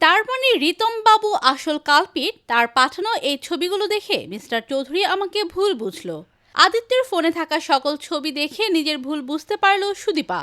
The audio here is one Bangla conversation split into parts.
তার মানে বাবু আসল কালপিট, তার পাঠানো এই ছবিগুলো দেখে মিস্টার চৌধুরী আমাকে ভুল বুঝলো। আদিত্যের ফোনে থাকা সকল ছবি দেখে নিজের ভুল বুঝতে পারল সুদীপা।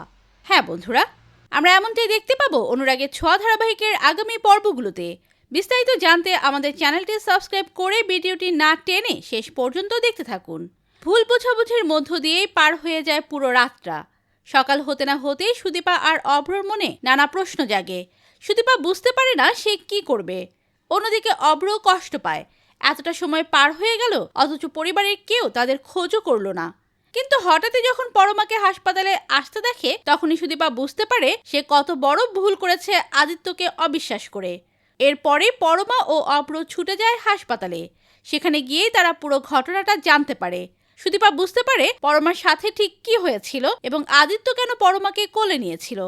হ্যাঁ বন্ধুরা, আমরা এমনটাই দেখতে পাবো অনুরাগের ছোঁয়া ধারাবাহিকের আগামী পর্বগুলোতে। বিস্তারিত জানতে আমাদের চ্যানেলটি সাবস্ক্রাইব করে ভিডিওটি না টেনে শেষ পর্যন্ত দেখতে থাকুন। ভুল বোঝাবুঝির মধ্য দিয়েই পার হয়ে যায় পুরো রাতটা। সকাল হতে না হতেই সুদীপা আর অভ্রর মনে নানা প্রশ্ন জাগে। সুদীপা বুঝতে পারে না সে কি করবে। অন্যদিকে অভ্র কষ্ট পায়। এতটা সময় পার হয়ে গেল, অথচ পরিবারের কেউ তাদের খোঁজও করল না। কিন্তু হঠাৎই যখন পরমাকে হাসপাতালে আসতে দেখে, তখনই সুদীপা বুঝতে পারে সে কত বড় ভুল করেছে আদিত্যকে অবিশ্বাস করে। এরপরে পরমা ও অভ্র ছুটে যায় হাসপাতালে। সেখানে গিয়েই তারা পুরো ঘটনাটা জানতে পারে। সুদীপা বুঝতে পারে পরমার সাথে ঠিক কি হয়েছিল এবং আদিত্য কেন পরমাকে কোলে নিয়েছিল।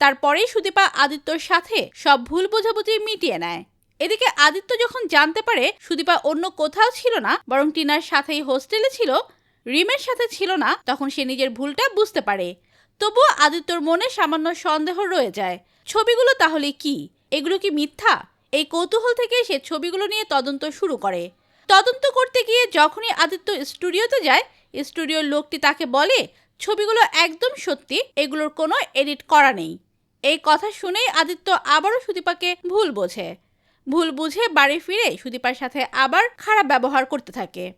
তারপরেই সুদীপা আদিত্যর সাথে সব ভুল বোঝাবুঝি মিটিয়ে নেয়। এদিকে আদিত্য যখন জানতে পারে সুদীপা অন্য কোথাও ছিল না, বরং টিনার সাথেই হোস্টেলে ছিল, রিমের সাথে ছিল না, তখন সে নিজের ভুলটা বুঝতে পারে। তবুও আদিত্যর মনে সামান্য সন্দেহ রয়ে যায়, ছবিগুলো তাহলে কি? এগুলো কি মিথ্যা? এই কৌতূহল থেকে সে ছবিগুলো নিয়ে তদন্ত শুরু করে। তদন্ত করতে গিয়ে যখনই আদিত্য স্টুডিওতে যায়, স্টুডিওর লোকটি তাকে বলে, ছবিগুলো একদম সত্যি, এগুলোর কোনো এডিট করা নেই। এই কথা শুনেই আদিত্য আবারও সুদীপাকে ভুল বোঝে। ভুল বুঝে বাড়ি ফিরে সুদীপার সাথে আবার খারাপ ব্যবহার করতে থাকে।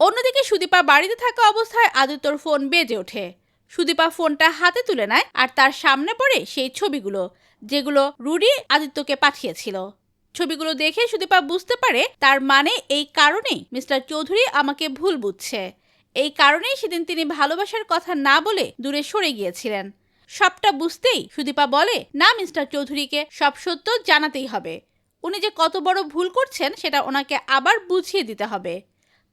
অন্যদিকে সুদীপা বাড়িতে থাকা অবস্থায় আদিত্যর ফোন বেজে ওঠে। সুদীপা ফোনটা হাতে তুলে নেয় আর তার সামনে পড়ে সেই ছবিগুলো, যেগুলো রুডি আদিত্যকে পাঠিয়েছিল। ছবিগুলো দেখে সুদীপা বুঝতে পারে তার মানে এই কারণেই মিস্টার চৌধুরী আমাকে ভুল বুঝছে। এই কারণেই সেদিন তিনি ভালোবাসার কথা না বলে দূরে সরে গিয়েছিলেন। সবটা বুঝতেই সুদীপা বলে, না, মিস্টার চৌধুরীকে সব সত্য জানাতেই হবে। উনি যে কত বড় ভুল করছেন, সেটা ওনাকে আবার বুঝিয়ে দিতে হবে।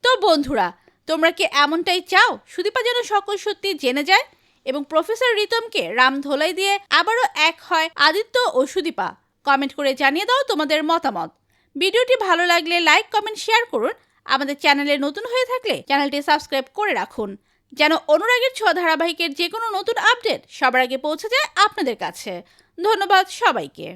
তো বন্ধুরা, তোমরা কি এমনটাই চাও? সুদীপা যেন সকল সত্যি জেনে যায় এবং প্রফেসর রিতমকে রাম ধোলাই দিয়ে আবারও এক হয় আদিত্য ও সুদীপা। কমেন্ট করে জানিয়ে দাও তোমাদের মতামত। ভিডিওটি ভালো লাগলে লাইক, কমেন্ট, শেয়ার করুন। আমাদের চ্যানেলে নতুন হয়ে থাকলে চ্যানেলটি সাবস্ক্রাইব করে রাখুন, যেন অনুরাগের ছোঁয়া ধারাবাহিকের যে কোনো নতুন আপডেট সবার আগে পৌঁছে যায় আপনাদের কাছে। ধন্যবাদ সবাইকে।